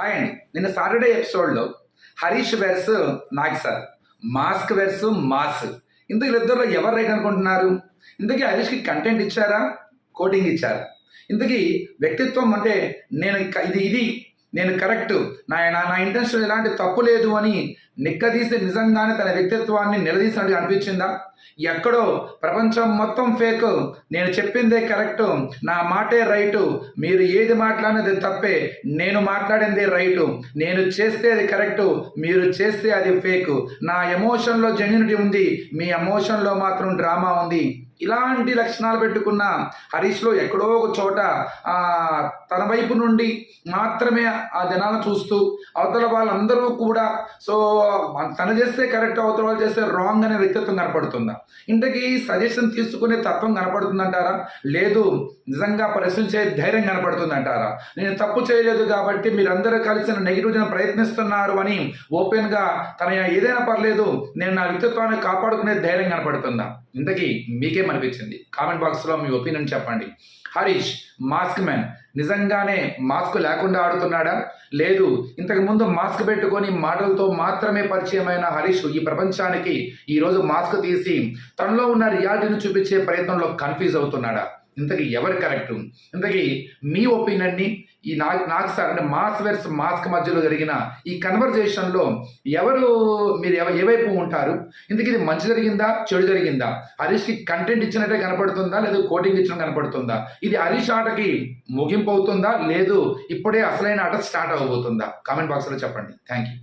Hi అండి. నిన్న Saturday ఎపిసోడ్లో Harish versus Nag sir mask versus mass ఇందుకు వీళ్ళిద్దరిలో ఎవరు రైట్ అనుకుంటున్నారు? ఇందుకే హరీష్కి కంటెంట్ ఇచ్చారా? కోటింగ్ ఇచ్చారా? ఇందుకీ వ్యక్తిత్వం అంటే నేను ఇది ఇది నేను కరెక్ట్. నా నా ఇంటెన్షన్ ఎలాంటి తప్పు లేదు అని నిక్కదీసి నిజంగానే తన వ్యక్తిత్వాన్ని నిలదీసినట్టు అనిపించిందా? ఎక్కడో ప్రపంచం మొత్తం ఫేక్ నేను చెప్పిందే కరెక్ట్. నా మాటే రైటు మీరు ఏది మాట్లాడినది తప్పే. నేను మాట్లాడిందే రైటు నేను చేస్తే అది కరెక్టు. మీరు చేస్తే అది ఫేక్ నా ఎమోషన్లో జెన్యునిటీ ఉంది. మీ ఎమోషన్లో మాత్రం డ్రామా ఉంది. ఇలాంటి లక్షణాలు పెట్టుకున్న హరీష్లో ఎక్కడో ఒక చోట తన వైపు నుండి మాత్రమే ఆ జనాలను చూస్తూ అవతల వాళ్ళందరూ కూడా సో తను చేస్తే కరెక్ట్ అవతల వాళ్ళు చేస్తే రాంగ్ అనే వ్యక్తిత్వం కనపడుతుందా? ఇంతకీ సజెషన్ తీసుకునే తత్వం కనపడుతుందంటారా? లేదు నిజంగా ప్రశ్నించే ధైర్యం కనపడుతుందంటారా? నేను తప్పు చేయలేదు కాబట్టి మీరందరూ కలిసి నెగిటివ్ ప్రయత్నిస్తున్నారు అని ఓపెన్గా తన ఏదైనా పర్లేదు నేను నా వ్యక్తిత్వాన్ని కాపాడుకునే ధైర్యం కనపడుతుందా? ఇంతకీ మీకేమనిపించింది కామెంట్ బాక్స్లో మీ ఒపీనియన్ చెప్పండి. Harish mask man. నిజంగానే మాస్క్ లేకుండా ఆడుతున్నాడా? లేదు ఇంతకు ముందు మాస్క్ పెట్టుకొని మాటలతో మాత్రమే పరిచయమైన హరీష్ ఈ ప్రపంచానికి ఈరోజు మాస్క్ తీసి తనలో ఉన్న రియాలిటీని చూపించే ప్రయత్నంలో కన్ఫ్యూజ్ అవుతున్నాడా? ఇంతకీ ఎవరు కరెక్ట్? ఇంతకీ మీ ఒపీనియన్ని ఈ నా నాకు సార్ అంటే మాస్ వెర్స్ మాస్క్ మధ్యలో జరిగిన ఈ కన్వర్జేషన్లో ఎవరు మీరు ఎవ ఏ వైపు ఉంటారు? ఇంతకీ ఇది మంచి జరిగిందా? చెడు జరిగిందా? హరీష్కి కంటెంట్ ఇచ్చినట్టే కనపడుతుందా? లేదు కోటింగ్ ఇచ్చిన కనపడుతుందా? ఇది హరీష్ ఆటకి ముగింపు అవుతుందా? లేదు ఇప్పుడే అసలైన ఆట స్టార్ట్ అవబోతుందా కామెంట్ బాక్స్లో చెప్పండి. Thank you